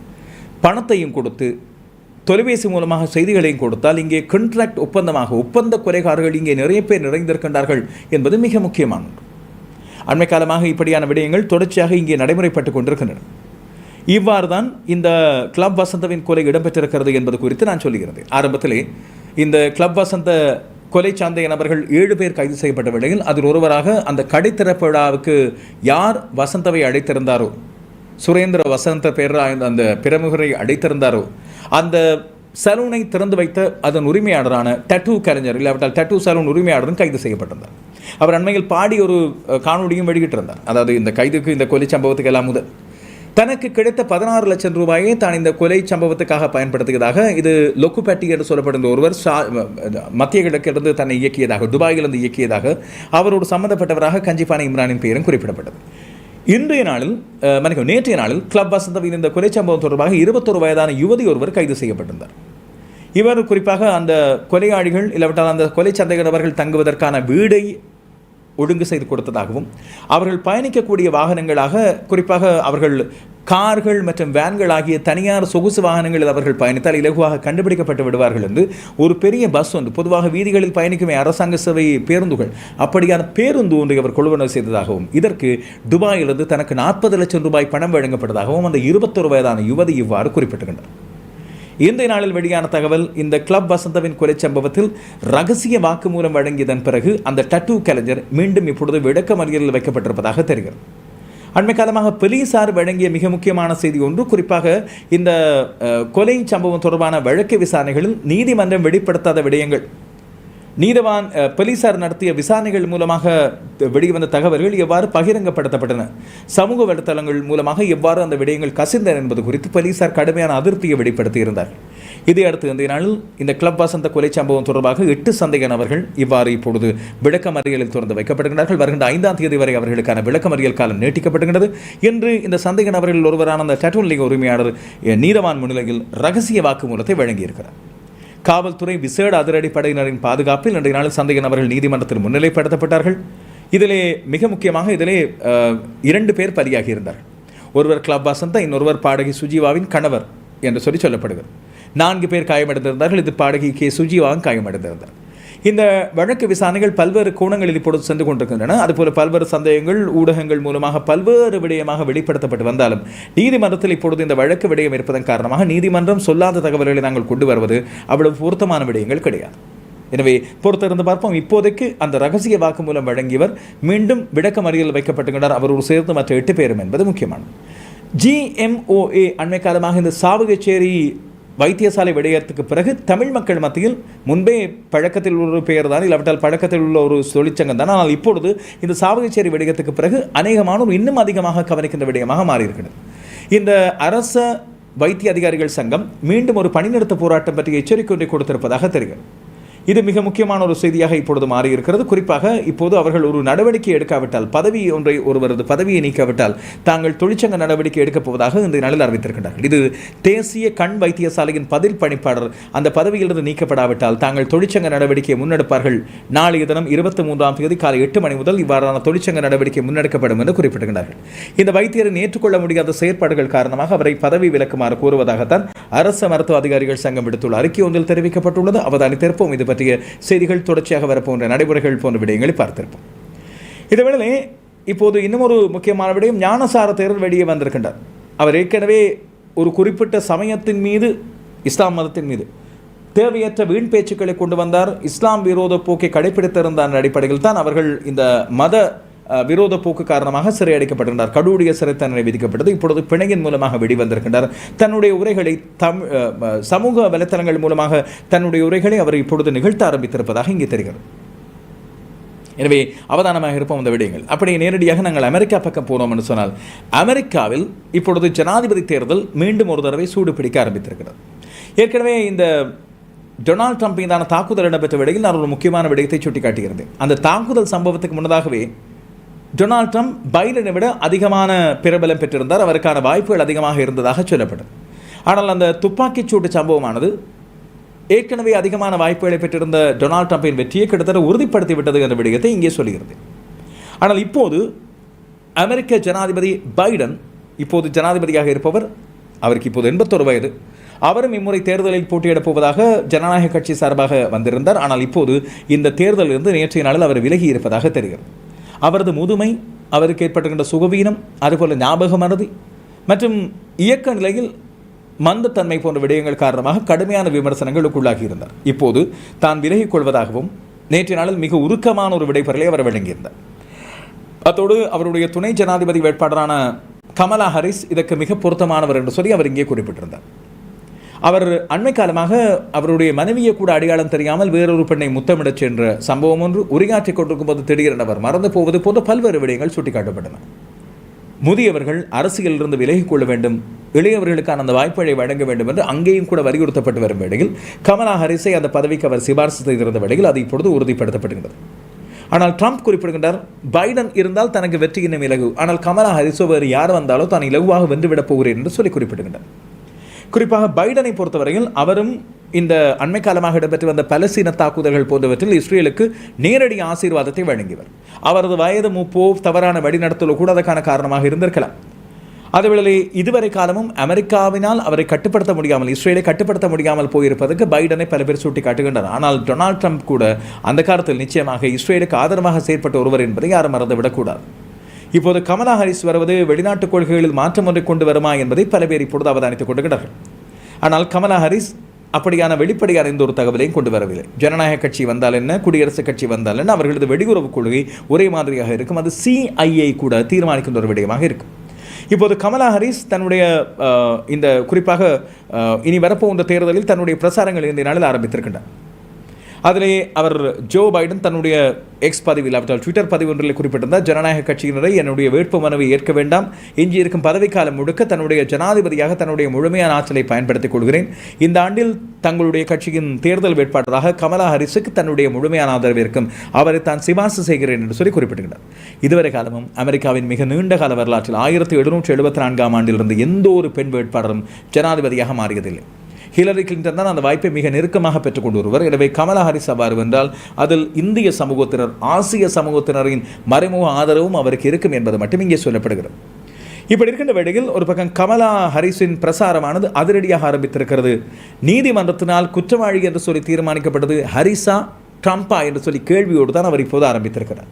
பணத்தையும் கொடுத்து தொலைபேசி மூலமாக செய்திகளையும் கொடுத்தால் இங்கே கண்ட்ராக்ட் ஒப்பந்தமாக ஒப்பந்த குறைகாரர்கள் இங்கே நிறைய பேர் நிறைந்திருக்கின்றார்கள் என்பது மிக முக்கியமான அண்மை காலமாக இப்படியான விடயங்கள் தொடர்ச்சியாக இங்கே நடைமுறைப்பட்டு கொண்டிருக்கின்றன. இவ்வாறு தான் இந்த கிளப் வசந்தவின் கொலை இடம்பெற்றிருக்கிறது என்பது குறித்து நான் சொல்லுகிறேன். ஆரம்பத்திலே இந்த கிளப் வசந்த கொலை சாந்தைய நபர்கள் ஏழு பேர் கைது செய்யப்பட்ட வேளையில் அதில் ஒருவராக அந்த கடை திறப்பு விழாவுக்கு யார் வசந்தவை அழைத்திருந்தாரோ சுரேந்திர வசந்த பேர் அந்த பிரமுகரை அடைத்திருந்தாரோ அந்த சலூனை திறந்து வைத்த அதன் உரிமையாளரான டட்டு கலைஞர் இல்லாவிட்டால் டட்டு சலூன் உரிமையாளரும் கைது செய்யப்பட்டிருந்தார். அவர் அண்மையில் பாடி ஒரு காணொலியும் வெளியிட்டிருந்தார். அதாவது இந்த கைதுக்கு இந்த கொலை சம்பவத்துக்கு எல்லாம் முதல். தனக்கு கிடைத்த பதினாறு லட்சம் ரூபாயை தான் இந்த கொலை சம்பவத்துக்காக பயன்படுத்தியதாக இது லொக்குபேட்டி என்று சொல்லப்படுகிற ஒருவர் மத்திய கிழக்கிலிருந்து தன்னை இயக்கியதாக துபாயிலிருந்து இயக்கியதாக அவரோடு சம்பந்தப்பட்டவராக கஞ்சிபானை இம்ரானின் பெயரும் குறிப்பிடப்பட்டது. இன்றைய நாளில் மன்னிக்கும் நேற்றைய நாளில் கிளப் வசந்தவின் இந்த கொலை சம்பவம் தொடர்பாக இருபத்தொரு வயதான யுவதி ஒருவர் கைது செய்யப்பட்டிருந்தார். இவர் குறிப்பாக அந்த கொலையாளிகள் இல்லாவிட்டால் அந்த கொலை சந்தேக தங்குவதற்கான வீடை ஒழுங்கு செய்து கொடுத்ததாகவும் அவர்கள் பயணிக்கக்கூடிய வாகனங்களாக குறிப்பாக அவர்கள் கார்கள் மற்றும் வேன்கள் ஆகிய தனியார் சொகுசு வாகனங்களில் அவர்கள் பயணித்தால் இலகுவாக கண்டுபிடிக்கப்பட்டு விடுவார்கள் என்று ஒரு பெரிய பஸ் ஒன்று பொதுவாக வீதிகளில் பயணிக்குமே அரசாங்க சேவை பேருந்துகள் அப்படியான பேருந்து ஒன்றை அவர் கொள்வனவு செய்ததாகவும் இதற்கு துபாயிலிருந்து தனக்கு நாற்பது லட்சம் ரூபாய் பணம் வழங்கப்பட்டதாகவும் அந்த இருபத்தொரு வயதான யுவதி இவ்வாறு குறிப்பிட்டுகின்றார். இன்றைய நாளில் வெளியான தகவல் இந்த கிளப் வசந்தவின் கொலை சம்பவத்தில் ரகசிய வாக்குமூலம் வழங்கியதன் பிறகு அந்த டட்டு கலைஞர் மீண்டும் இப்பொழுது விளக்கமறியலில் வைக்கப்பட்டிருப்பதாக தெரிகிறது. அண்மை காலமாக போலீசார் வழங்கிய மிக முக்கியமான செய்தி ஒன்று குறிப்பாக இந்த கொலை சம்பவம் தொடர்பான வழக்கு விசாரணைகளில் நீதிமன்றம் வெளிப்படுத்தாத விடயங்கள். நீதவான் போலீசார் நடத்திய விசாரணைகள் மூலமாக வெளிவந்த தகவல்கள் எவ்வாறு பகிரங்கப்படுத்தப்பட்டன? சமூக வலைத்தளங்கள் மூலமாக எவ்வாறு அந்த விடயங்கள் கசிந்தன என்பது குறித்து போலீசார் கடுமையான அதிருப்தியை வெளிப்படுத்தியிருந்தார் இதையடுத்து இந்த நாளில் இந்த கிளப் வசந்த கொலை சம்பவம் தொடர்பாக எட்டு சந்தேக நபர்கள் இவ்வாறு இப்பொழுது விளக்கமறியலில் திறந்து வைக்கப்படுகிறார்கள் வருகின்ற ஐந்தாம் தேதி வரை அவர்களுக்கான விளக்கமறியல் காலம் நீட்டிக்கப்படுகிறது இன்று இந்த சந்தேக நபர்களில் ஒருவரான அந்த டட்டூன் லீக் உரிமையாளர் நீதவான் முன்னிலையில் ரகசிய வாக்குமூலத்தை வழங்கியிருக்கிறார். காவல்துறை விசேட அதிரடி படையினரின் பாதுகாப்பில் இன்றைய நாளில் சந்தேக நபர்கள் நீதிமன்றத்தில் முன்னிலைப்படுத்தப்பட்டார்கள். இதிலே மிக முக்கியமாக இதிலே இரண்டு பேர் பலியாகி இருந்தார்கள். ஒருவர் கிளப் வசந்தா இன்னொருவர் பாடகி சுஜீவாவின் கணவர் என்று சொல்லி சொல்லப்படுகிறது. நான்கு பேர் காயமடைந்திருந்தார்கள். இது பாடகி கே சுஜீவாவும் காயமடைந்திருந்தார். இந்த வழக்கு விசாரணைகள் பல்வேறு கோணங்களில் இப்பொழுது சென்று கொண்டிருக்கின்றன. அதுபோல பல்வேறு சந்தேகங்கள் ஊடகங்கள் மூலமாக பல்வேறு விடயமாக வெளிப்படுத்தப்பட்டு வந்தாலும் நீதிமன்றத்தில் இப்பொழுது இந்த வழக்கு விடயம் இருப்பதன் காரணமாக நீதிமன்றம் சொல்லாத தகவல்களை நாங்கள் கொண்டு வருவது அவ்வளவு பொருத்தமான விடயங்கள் கிடையாது. எனவே பொறுத்திருந்து பார்ப்போம். இப்போதைக்கு அந்த ரகசிய வாக்குமூலம் வழங்கியவர் மீண்டும் விளக்கமறியல் வைக்கப்பட்டுகிறார் ஒரு சேர்ந்து மற்ற எட்டு பேரும் என்பது முக்கியமானது. ஜிஎம்ஓஏ அண்மை காலமாக இந்த சாவகச்சேரி வைத்தியசாலை விடயத்துக்கு பிறகு தமிழ் மக்கள் மத்தியில் முன்பே பழக்கத்தில் ஒரு பெயர் தான் இல்லாவிட்டால் பழக்கத்தில் உள்ள ஒரு தொழிற்சங்கம் தான். ஆனால் இப்பொழுது இந்த சாவகச்சேரி விடயத்துக்கு பிறகு அநேகமானோர் இன்னும் அதிகமாக கவனிக்கின்ற விடயமாக மாறியிருக்கிறது. இந்த அரச வைத்திய அதிகாரிகள் சங்கம் மீண்டும் ஒரு பணிநிறுத்த போராட்டம் பற்றி எச்சரிக்கை ஒன்றை கொடுத்திருப்பதாக தெரிகிறது. இது மிக முக்கியமான ஒரு செய்தியாக இப்பொழுது மாறியிருக்கிறது. குறிப்பாக இப்போது அவர்கள் ஒரு நடவடிக்கை எடுக்காவிட்டால் பதவி ஒன்றை ஒருவரது பதவியை நீக்காவிட்டால் தாங்கள் தொழிற்சங்க நடவடிக்கை எடுக்கப் போவதாக இந்த நாளில் அறிவித்திருக்கின்றார்கள் இது தேசிய கண் வைத்தியசாலையின் பதில் பணிப்பாளர் அந்த பதவியிலிருந்து நீக்கப்படாவிட்டால் தாங்கள் தொழிற்சங்க நடவடிக்கையை முன்னெடுப்பார்கள். நாளைய தினம் இருபத்தி மூன்றாம் தேதி காலை எட்டு மணி முதல் இவ்வாறான தொழிற்சங்க நடவடிக்கை முன்னெடுக்கப்படும் என்று குறிப்பிட்டிருக்கிறார்கள் இந்த வைத்தியரின் ஏற்றுக்கொள்ள முடியாத செயற்பாடுகள் காரணமாக அவரை பதவி விலக்குமாறு கூறுவதாகத்தான் அரசு மருத்துவ அதிகாரிகள் சங்கம் விடுத்துள்ள அறிக்கை ஒன்றில் தெரிவிக்கப்பட்டுள்ளது. அவதானித்திருப்போம் இது பற்றி பற்றிய செய்திகள் தொடர்ச்சியாக வரப்போன்ற நடைமுறைகள் போன்ற விடயங்களை பார்த்திருப்போம். இதேவேளை இப்போது இன்னும் ஒரு முக்கியமான விடயம் ஞானசார தேரர் வெளியே வந்திருக்கின்றார். அவர் ஏற்கனவே ஒரு குறிப்பிட்ட சமயத்தின் மீது இஸ்லாம் மதத்தின் மீது தேவையற்ற வீண் பேச்சுக்களை கொண்டு வந்தார். இஸ்லாம் விரோத போக்கை கடைபிடித்திருந்த அடிப்படையில் தான் அவர்கள் இந்த மத விரோத போக்கு காரணமாக சிறையடைக்கப்பட்டிருந்தார். கடூடிய சிறை தண்டனை விதிக்கப்பட்டது. இப்பொழுது பிணையின் மூலமாக வெளிவந்திருக்கின்றார் தன்னுடைய உரைகளை தம் சமூக வலைத்தளங்கள் மூலமாக தன்னுடைய உரைகளை அவர் இப்பொழுது நிகழ்த்த ஆரம்பித்திருப்பதாக இங்கே தெரிகிறது. எனவே அவதானமாக இருப்போம் அந்த விடயங்கள். அப்படி நேரடியாக நாங்கள் அமெரிக்கா பக்கம் போனோம் என்று சொன்னால் அமெரிக்காவில் இப்பொழுது ஜனாதிபதி தேர்தல் மீண்டும் ஒரு தடவை சூடு பிடிக்க ஆரம்பித்திருக்கிறது. ஏற்கனவே இந்த டொனால்ட் ட்ரம்ப் மீதான தாக்குதல் இடம்பெற்ற விடையில் நான் ஒரு முக்கியமான விடயத்தை சுட்டிக்காட்டியிருந்தேன் அந்த தாக்குதல் சம்பவத்துக்கு முன்னதாகவே டொனால்ட் ட்ரம்ப் பைடனை விட அதிகமான பிரபலம் பெற்றிருந்தார். அவருக்கான வாய்ப்புகள் அதிகமாக இருந்ததாக சொல்லப்படும் ஆனால் அந்த துப்பாக்கிச் சூட்டு சம்பவமானது ஏற்கனவே அதிகமான வாய்ப்புகளை பெற்றிருந்த டொனால்ட் ட்ரம்பின் வெற்றியை கிட்டத்தட்ட உறுதிப்படுத்தி விட்டது என்ற விடயத்தை இங்கே சொல்கிறது. ஆனால் இப்போது அமெரிக்க ஜனாதிபதி பைடன் இப்போது ஜனாதிபதியாக இருப்பவர் அவருக்கு இப்போது எண்பத்தொரு வயது. அவரும் இம்முறை தேர்தலில் போட்டியிடப் போவதாக ஜனநாயக கட்சி சார்பாக வந்திருந்தார். ஆனால் இப்போது இந்த தேர்தலிலிருந்து நேற்றைய நாளில் அவர் விலகி இருப்பதாக தெரிகிறது. அவரது முதுமை அவருக்கு ஏற்பட்டுகின்ற சுகவீனம் அதுபோல ஞாபக மறதி மற்றும் இயக்க நிலையில் மந்தத்தன்மை போன்ற விடயங்கள் காரணமாக கடுமையான விமர்சனங்களுக்கு உள்ளாகியிருந்தார் இப்போது தான் விலகிக் கொள்வதாகவும் நேற்றைய நாளில் மிக உருக்கமான ஒரு விடைபெறலை அவர் வழங்கியிருந்தார். அத்தோடு அவருடைய துணை ஜனாதிபதி வேட்பாளரான கமலா ஹரிஸ் இதற்கு மிக பொருத்தமானவர் என்று சொல்லி அவர் இங்கே குறிப்பிட்டிருந்தார். அவர் அண்மை காலமாக அவருடைய மனைவியை கூட அடையாளம் தெரியாமல் வேறொரு பெண்ணை முத்தமிடச் சென்ற சம்பவம் ஒன்று உரையாற்றிக் கொண்டிருக்கும் போது திடீரென அவர் மறந்து போவது போன்ற பல்வேறு விடயங்கள் சுட்டிக்காட்டப்பட்டன. முதியவர்கள் அரசியலிருந்து விலகிக் கொள்ள வேண்டும் இளையவர்களுக்கான அந்த வாய்ப்புகளை வழங்க வேண்டும் என்று அங்கேயும் கூட வலியுறுத்தப்பட்டு வரும் வேளையில் கமலா ஹரிஸை அந்த பதவிக்கு அவர் சிபாரிசு செய்திருந்த வேளையில் அது இப்பொழுது உறுதிப்படுத்தப்படுகிறது ஆனால் ட்ரம்ப் குறிப்பிடுகின்றார் பைடன் இருந்தால் தனக்கு வெற்றி இன்னும் இலகு. ஆனால் கமலா ஹரிஸோ வேறு யார் வந்தாலோ தான் இலகுவாக வென்றுவிடப் போகிறேன் என்று சொல்லி குறிப்பிடுகின்றார். குறிப்பாக பைடனை பொறுத்தவரையில் அவரும் இந்த அண்மை காலமாக இடம்பெற்று வந்த பலஸ்தீன தாக்குதல்கள் போன்றவற்றில் இஸ்ரேலுக்கு நேரடி ஆசீர்வாதத்தை வழங்கியவர். அவரது வயது மூப்போ தவறான வழிநடத்தலோ கூட அதற்கான காரணமாக இருந்திருக்கலாம். அதேவேளை இதுவரை காலமும் அமெரிக்காவினால் அவரை கட்டுப்படுத்த முடியாமல் இஸ்ரேலை கட்டுப்படுத்த முடியாமல் போயிருப்பதற்கு பைடனை பல பேர் சுட்டிக்காட்டுகின்றனர். ஆனால் டொனால்ட் ட்ரம்ப் கூட அந்த காலத்தில் நிச்சயமாக இஸ்ரேலுக்கு ஆதரவாக செயற்பட்ட ஒருவர் என்பதை யாரும் மறந்துவிடக்கூடாது. இப்போது கமலா ஹாரிஸ் வருவது வெளிநாட்டு கொள்கைகளில் மாற்றம் ஒன்றை கொண்டு வருமா என்பதை பல பேர் இப்பொழுது அவதானித்துக் கொண்டுகிறார்கள் ஆனால் கமலா ஹாரிஸ் அப்படியான வெளிப்படையான எந்த ஒரு தகவலையும் கொண்டு வரவில்லை. ஜனநாயக கட்சி வந்தால் என்ன குடியரசுக் கட்சி வந்தால் என்ன அவர்களது வெடிகுறவு கொள்கை ஒரே மாதிரியாக இருக்கும். அது சிஐஏ கூட தீர்மானிக்கின்ற ஒரு விடயமாக இருக்கும். இப்போது கமலா ஹரிஸ் தன்னுடைய இந்த குறிப்பாக இனி வரப்போகின்ற தேர்தலில் தன்னுடைய பிரசாரங்கள் இந்த நாளில் ஆரம்பித்திருக்கின்றார். அதிலே அவர் ஜோ பைடன் தன்னுடைய எக்ஸ் பதிவில் அவற்றால் ட்விட்டர் பதிவு ஒன்றில் குறிப்பிட்டிருந்தார் ஜனநாயக கட்சியினரை என்னுடைய வேட்பு மனுவை ஏற்க வேண்டாம். எஞ்சியிருக்கும் பதவிக்காலம் முழுக்க தன்னுடைய ஜனாதிபதியாக தன்னுடைய முழுமையான ஆற்றலை பயன்படுத்திக் கொள்கிறேன். இந்த ஆண்டில் தங்களுடைய கட்சியின் தேர்தல் வேட்பாளராக கமலா ஹரிஸுக்கு தன்னுடைய முழுமையான ஆதரவு இருக்கும். அவரை தான் சிபார்சு செய்கிறேன் என்று சொல்லி குறிப்பிட்டிருக்கிறார் இதுவரை காலமும் அமெரிக்காவின் மிக நீண்ட கால வரலாற்றில் ஆயிரத்தி எழுநூற்றி எழுபத்தி நான்காம் ஆண்டிலிருந்து எந்த ஒரு பெண் வேட்பாளரும் ஜனாதிபதியாக மாறியதில்லை. ஹிலரி கிளின்டன் தான் அந்த வாய்ப்பை மிக நெருக்கமாக பெற்றுக்கொண்டு வருவர். எனவே கமலா ஹாரிஸ் அவ்வாறு வென்றால் அதில் இந்திய சமூகத்தினர் ஆசிய சமூகத்தினரின் மறைமுக ஆதரவும் அவருக்கு இருக்கும் என்பது மட்டும் இங்கே சொல்லப்படுகிறது. இப்படி இருக்கின்ற வேளையில் ஒரு பக்கம் கமலா ஹரிஸின் பிரசாரமானது அதிரடியாக ஆரம்பித்திருக்கிறது. நீதிமன்றத்தினால் குற்றவாளி என்று சொல்லி தீர்மானிக்கப்பட்டது ஹரிசா ட்ரம்பா என்று சொல்லி கேள்வியோடு தான் அவர் இப்போது ஆரம்பித்திருக்கிறார்.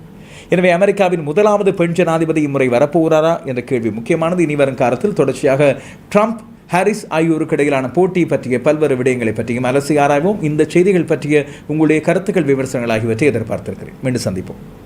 எனவே அமெரிக்காவின் முதலாவது பெண் ஜனாதிபதி இம்முறை வரப்போகிறாரா என்ற கேள்வி முக்கியமானது இனி வரும் காலத்தில் தொடர்ச்சியாக ட்ரம்ப் ஹாரிஸ் ஆகியோருக்கு இடையிலான போட்டி பற்றிய பல்வேறு விடயங்களை பற்றியும் அலசி ஆராய்வோம். இந்த செய்திகள் பற்றிய உங்களுடைய கருத்துக்கள் விமர்சனங்கள் ஆகியவற்றை எதிர்பார்த்திருக்கிறேன். மீண்டும் சந்திப்போம்.